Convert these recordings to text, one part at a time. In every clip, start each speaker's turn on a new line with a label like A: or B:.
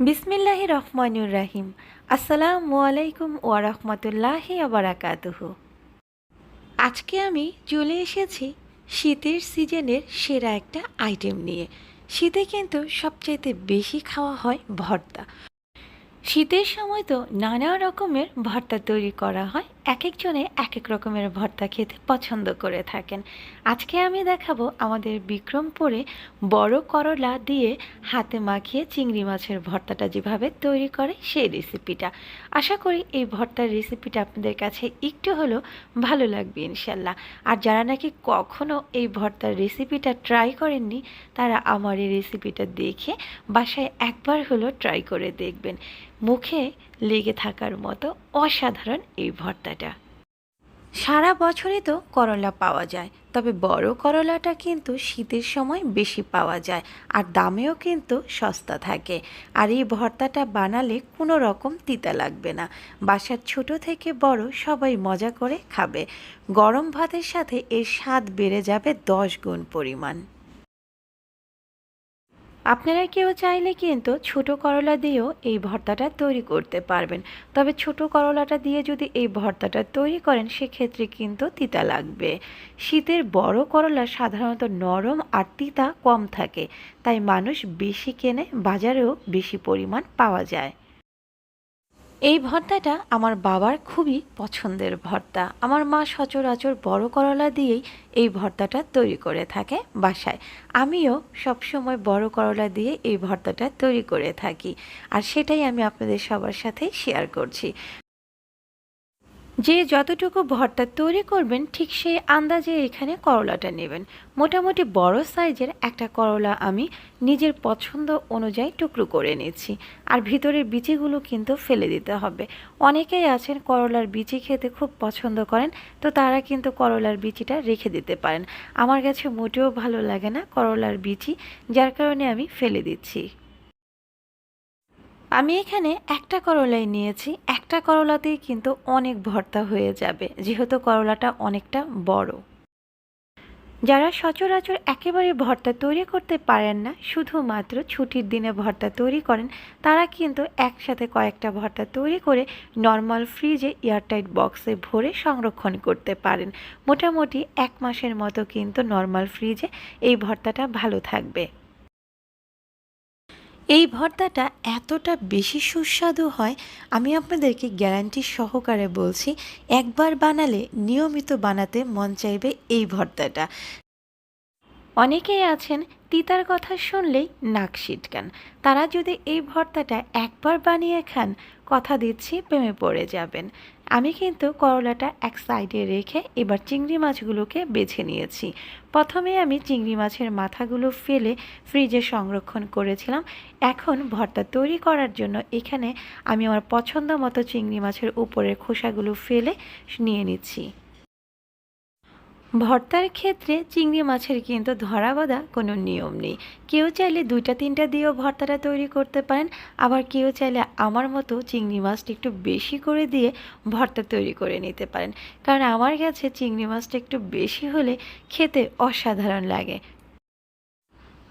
A: বিসমিল্লাহ রহমানুর রাহিম। আসসালামু আলাইকুম ওয়া রহমতুল্লাহি আবরাকাতুহ বারাকাতুহু। আজকে আমি চলে এসেছি শীতের সিজনের সেরা একটা আইটেম নিয়ে। শীতে কিন্তু সবচাইতে বেশি খাওয়া হয় ভর্তা। শীতের সময় তো নানা রকমের ভর্তা তৈরি করা হয়। এক একজনে এক এক রকমের ভর্তা খেতে পছন্দ করে থাকেন। আজকে আমি দেখাবো আমাদের বিক্রমপুরে বড় করলা দিয়ে হাতে মাখিয়ে চিংড়ি মাছের ভর্তাটা যেভাবে তৈরি করে সেই রেসিপিটা। আশা করি এই ভর্তার রেসিপিটা আপনাদের কাছে একটু হলেও ভালো লাগবে ইনশাল্লাহ। আর যারা নাকি কখনো এই ভর্তার রেসিপিটা ট্রাই করেননি, তারা আমার এই রেসিপিটা দেখে বাসায় একবার হলো ট্রাই করে দেখবেন। মুখে লেগে থাকার মতো অসাধারণ এই ভর্তাটা। সারা বছরই তো করলা পাওয়া যায়, তবে বড় করলাটা কিন্তু শীতের সময় বেশি পাওয়া যায় আর দামেও কিন্তু সস্তা থাকে। আর এই ভর্তাটা বানালে কোনো রকম তিতা লাগবে না। বাসার ছোট থেকে বড় সবাই মজা করে খাবে। গরম ভাতের সাথে এর স্বাদ বেড়ে যাবে দশ গুণ পরিমাণ। আপনারা কেউ চাইলে কিন্তু ছোট করলা দিয়েও এই ভর্তাটা তৈরি করতে পারবেন। তবে ছোট করলাটা দিয়ে যদি এই ভর্তাটা তৈরি করেন, সেক্ষেত্রে কিন্তু তিতা লাগবে। শীতের বড় করলা সাধারণত নরম আর তিতা কম থাকে, তাই মানুষ বেশি কেনে বাজারেও বেশি পরিমাণ পাওয়া যায়। এই ভর্তাটা আমার বাবার খুবই পছন্দের ভর্তা। আমার মা সচরাচর বড় করলা দিয়েই এই ভর্তাটা তৈরি করে থাকে বাসায়। আমিও সবসময় বড় করলা দিয়ে এই ভর্তাটা তৈরি করে থাকি। আর সেটাই আমি আপনাদের সবার সাথে শেয়ার করছি। যে যতটুকু ভর্তা তৈরি করবেন, ঠিক সেই আন্দাজে এখানে করলাটা নেবেন। মোটামুটি বড় সাইজের একটা করলা আমি নিজের পছন্দ অনুযায়ী টুকরো করে নিচ্ছি আর ভিতরের বিচিগুলো কিন্তু ফেলে দিতে হবে। অনেকেই আছেন করলার বিচি খেতে খুব পছন্দ করেন, তো তারা কিন্তু করলার বিচিটা রেখে দিতে পারেন। আমার কাছে মোটেও ভালো লাগে না করলার বিচি, যার কারণে আমি ফেলে দিচ্ছি। আমি এখানে একটা করলাই নিয়েছি। একটা করলাতেই কিন্তু অনেক ভর্তা হয়ে যাবে, যেহেতু করলাটা অনেকটা বড়। যারা সচরাচর একেবারে ভর্তা তৈরি করতে পারেন না, শুধুমাত্র ছুটির দিনে ভর্তা তৈরি করেন, তারা কিন্তু একসাথে কয়েকটা ভর্তা তৈরি করে নর্মাল ফ্রিজে এয়ারটাইট বক্সে ভরে সংরক্ষণ করতে পারেন। মোটামুটি এক মাসের মতো কিন্তু নর্মাল ফ্রিজে এই ভর্তাটা ভালো থাকবে। এই ভর্তাটা এতটা বেশি সুস্বাদু হয়, আমি আপনাদেরকে গ্যারান্টি সহকারে বলছি, একবার বানালে, নিয়মিত বানাতে মন চাইবে এই ভর্তাটা। অনেকেই আছেন তিতার কথা শুনলেই নাক সিটকান। তারা যদি এই ভর্তাটা একবার বানিয়ে খান কথা দিচ্ছি, প্রেমে পড়ে যাবেন। আমি কিন্তু করলাটা এক সাইডে রেখে এবার চিংড়ি মাছগুলোকে বেছে নিয়েছি। প্রথমে আমি চিংড়ি মাছের মাথাগুলো ফেলে ফ্রিজে সংরক্ষণ করেছিলাম। এখন ভর্তা তৈরি করার জন্য এখানে আমি আমার পছন্দ মতো চিংড়ি মাছের উপরের খোসাগুলো ফেলে নিয়ে নিচ্ছি। ভর্তার ক্ষেত্রে চিংড়ি মাছের কিন্তু ধরা বাঁধা কোনো নিয়ম নেই। কেউ চাইলে দুইটা, তিনটা দিয়েও ভর্তাটা তৈরি করতে পারেন। আবার কেউ চাইলে আমার মতো চিংড়ি মাছটা একটু বেশি করে দিয়ে ভর্তা তৈরি করে নিতে পারেন। কারণ আমার কাছে চিংড়ি মাছটা একটু বেশি হলে খেতে অসাধারণ লাগে।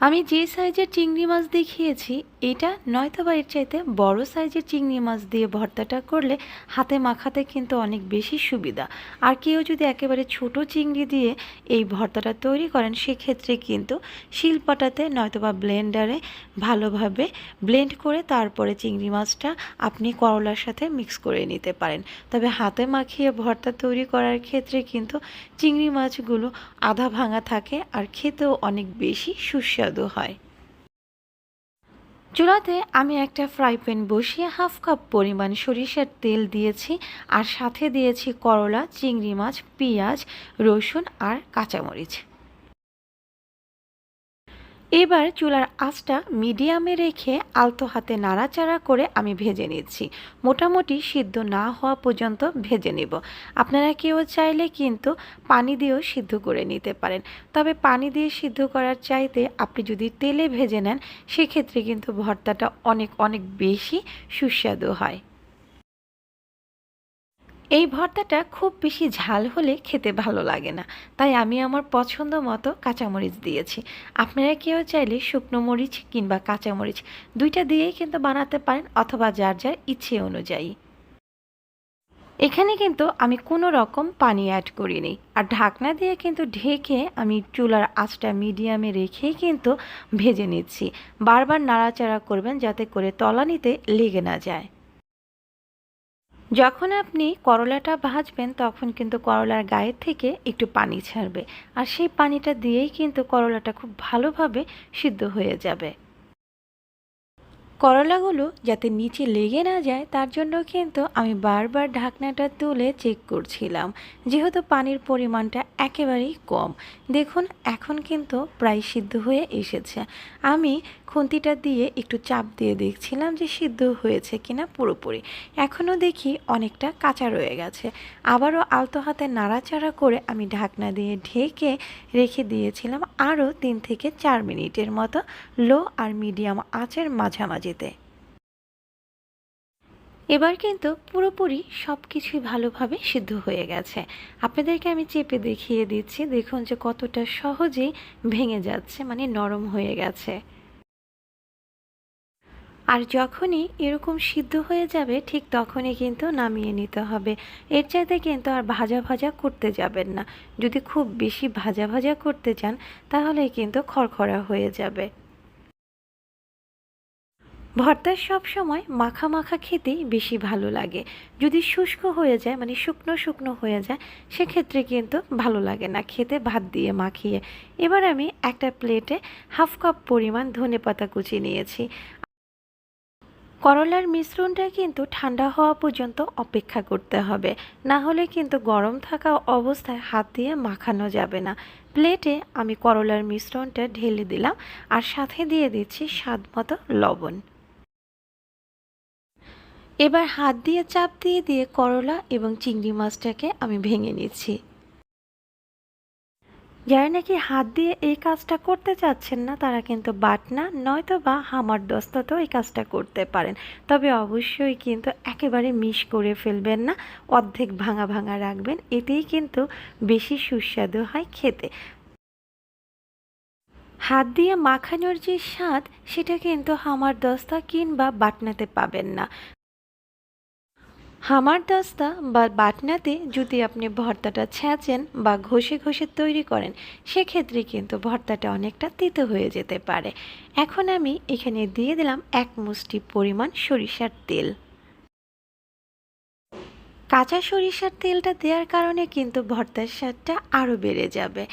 A: আমি যে সাইজের চিংড়ি মাছ দেখিয়েছি, এটা নয়তো বা এর চাইতে বড় সাইজের চিংড়ি মাছ দিয়ে ভর্তাটা করলে হাতে মাখাতে কিন্তু অনেক বেশি সুবিধা। আর কেউ যদি একেবারে ছোট চিংড়ি দিয়ে এই ভর্তাটা তৈরি করেন, সেক্ষেত্রে কিন্তু শিলপাটাতে নয়তো বা ব্লেন্ডারে ভালোভাবে ব্লেন্ড করে তারপরে চিংড়ি মাছটা আপনি করলার সাথে মিক্স করে নিতে পারেন। তবে হাতে মাখিয়ে ভর্তা তৈরি করার ক্ষেত্রে কিন্তু চিংড়ি মাছগুলো আধা ভাঙা থাকে আর খেতেও অনেক বেশি সুস্বাদু। হয়। চুলাতে আমি একটা ফ্রাই প্যান বসিয়ে হাফ কাপ পরিমাণ সরিষার তেল দিয়েছি আর সাথে দিয়েছি করলা, চিংড়ি মাছ, পেঁয়াজ, রসুন আর কাঁচামরিচ। এবার চুলার আঁচটা মিডিয়ামে রেখে আলতো হাতে নাড়াচাড়া করে আমি ভেজে নিচ্ছি। মোটামুটি সিদ্ধ না হওয়া পর্যন্ত ভেজে নেব। আপনারা কেউ চাইলে কিন্তু পানি দিয়েও সিদ্ধ করে নিতে পারেন। তবে পানি দিয়ে সিদ্ধ করার চাইতে আপনি যদি তেলে ভেজে নেন, সেক্ষেত্রে কিন্তু ভর্তাটা অনেক অনেক বেশি সুস্বাদু হয়। এই ভর্তাটা খুব বেশি ঝাল হলে খেতে ভালো লাগে না। তাই আমি আমার পছন্দ মতো কাঁচামরিচ দিয়েছি। আপনারা কেউ চাইলে শুকনো মরিচ কিংবা কাঁচামরিচ দুইটা দিয়েই কিন্তু বানাতে পারেন অথবা যার যার ইচ্ছে অনুযায়ী। এখানে কিন্তু আমি কোনো রকম পানি অ্যাড করিনি। আর ঢাকনা দিয়ে কিন্তু ঢেকে আমি চুলার আঁচটা মিডিয়ামে রেখেই কিন্তু ভেজে নিচ্ছি। বারবার নাড়াচাড়া করবেন যাতে করে তলানিতে লেগে না যায়। যখন আপনি করলাটা ভাজবেন, তখন কিন্তু করলার গায়ের থেকে একটু পানি ছাড়বে। আর সেই পানিটা দিয়েই কিন্তু করলাটা খুব ভালোভাবে সিদ্ধ হয়ে যাবে। করলাগুলো যাতে নিচে লেগে না যায়, তার জন্য কিন্তু আমি বারবার ঢাকনাটা তুলে চেক করছিলাম। যেহেতু পানির পরিমাণটা একেবারেই কম। দেখুন, এখন কিন্তু প্রায় সিদ্ধ হয়ে এসেছে। আমি খুন্তিটা দিয়ে একটু চাপ দিয়ে দেখছিলাম যে সিদ্ধ হয়েছে কিনা পুরোপুরি। এখনও দেখি অনেকটা কাঁচা রয়ে গেছে। আবারও আলতো হাতে নাড়াচাড়া করে আমি ঢাকনা দিয়ে ঢেকে রেখে দিয়েছিলাম আরও তিন থেকে চার মিনিটের মতো লো আর মিডিয়াম আঁচের মাঝামাঝিতে। এবার কিন্তু পুরোপুরি সব কিছুই ভালোভাবে সিদ্ধ হয়ে গেছে। আপনাদেরকে আমি চেপে দেখিয়ে দিচ্ছি, দেখুন যে কতটা সহজেই ভেঙে যাচ্ছে মানে নরম হয়ে গেছে। আর যখনই এরকম সিদ্ধ হয়ে যাবে, ঠিক তখনই কিন্তু নামিয়ে নিতে হবে। এর চাইতে কিন্তু আর ভাজা ভাজা করতে যাবেন না। যদি খুব বেশি ভাজা ভাজা করতে চান তাহলে কিন্তু খড়খড়া হয়ে যাবে। ভর্তার সব সময় মাখা মাখা খেতেই বেশি ভালো লাগে। যদি শুষ্ক হয়ে যায় মানে শুকনো শুকনো হয়ে যায়, সেক্ষেত্রে কিন্তু ভালো লাগে না খেতে, ভাত দিয়ে মাখিয়ে। এবার আমি একটা প্লেটে হাফ কাপ পরিমাণ ধনে পাতা কুচি নিয়েছি। করলার মিশ্রণটা কিন্তু ঠান্ডা হওয়া পর্যন্ত অপেক্ষা করতে হবে। না হলে কিন্তু গরম থাকা অবস্থায় হাত দিয়ে মাখানো যাবে না। প্লেটে আমি করলার মিশ্রণটা ঢেলে দিলাম আর সাথে দিয়ে দিচ্ছি স্বাদ মতো লবণ। এবার হাত দিয়ে চাপ দিয়ে দিয়ে করলা এবং চিংড়ি মাছটাকে আমি ভেঙে নিচ্ছি। যারা নাকি হাত দিয়ে এই কাজটা করতে চাচ্ছেন না, তারা কিন্তু বাটনা, নয়তো বা হামার দস্তাতেও এই কাজটা করতে পারেন। তবে অবশ্যই কিন্তু একেবারে মিশ করে ফেলবেন না, অর্ধেক ভাঙা ভাঙা রাখবেন, এতেই কিন্তু বেশি সুস্বাদু হয় খেতে। হাত দিয়ে মাখানোর যে স্বাদ, সেটা কিন্তু হামার দস্তা কিংবা বাটনাতে পাবেন না। হামার দস্তা বা বাটনাতে যদি আপনি ভর্তাটা ছেঁচেন বা ঘষে ঘষে তৈরি করেন, সেক্ষেত্রে কিন্তু ভর্তাটা অনেকটা তিতো হয়ে যেতে পারে। এখন আমি এখানে দিয়ে দিলাম এক মুষ্টি পরিমাণ সরিষার তেল। কাঁচা সরিষার তেলটা দেওয়ার কারণে কিন্তু ভর্তার স্বাদটা আরও বেড়ে যাবে।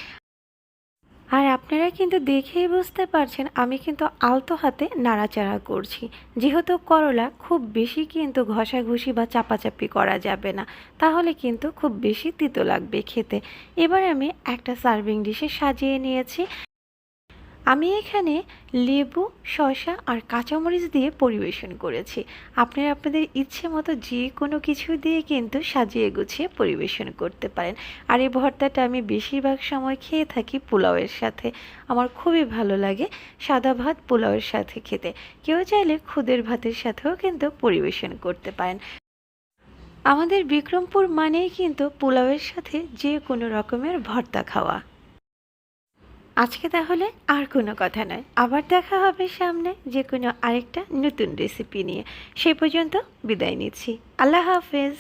A: আর আপনারা কিন্তু দেখেই বুঝতে পারছেন, আমি কিন্তু আলতো হাতে নাড়াচাড়া করছি। যেহেতু করলা খুব বেশি কিন্তু ঘষাঘষি বা চাপাচাপি করা যাবে না, তাহলে কিন্তু খুব বেশি তিতো লাগবে খেতে। এবার আমি একটা সার্ভিং ডিশে সাজিয়ে নিয়েছি। আমি এখানে লেবু, শসা আর কাঁচামরিচ দিয়ে পরিবেশন করেছি। আপনারা আপনাদের ইচ্ছে মতো যে কোনো কিছু দিয়ে কিন্তু সাজিয়ে গুছিয়ে পরিবেশন করতে পারেন। আর এই ভর্তাটা আমি বেশিরভাগ সময় খেয়ে থাকি পোলাওয়ের সাথে। আমার খুবই ভালো লাগে সাদা ভাত পোলাওয়ের সাথে খেতে। কেউ চাইলে খুদের ভাতের সাথেও কিন্তু পরিবেশন করতে পারেন। আমাদের বিক্রমপুর মানেই কিন্তু পোলাওয়ের সাথে যে কোনো রকমের ভর্তা খাওয়া। আজকে তাহলে আর কোনো কথা নয়। আবার দেখা হবে সামনে যে কোনো আরেকটা নতুন রেসিপি নিয়ে। সেই পর্যন্ত বিদায় নিচ্ছি। আল্লাহ হাফেজ।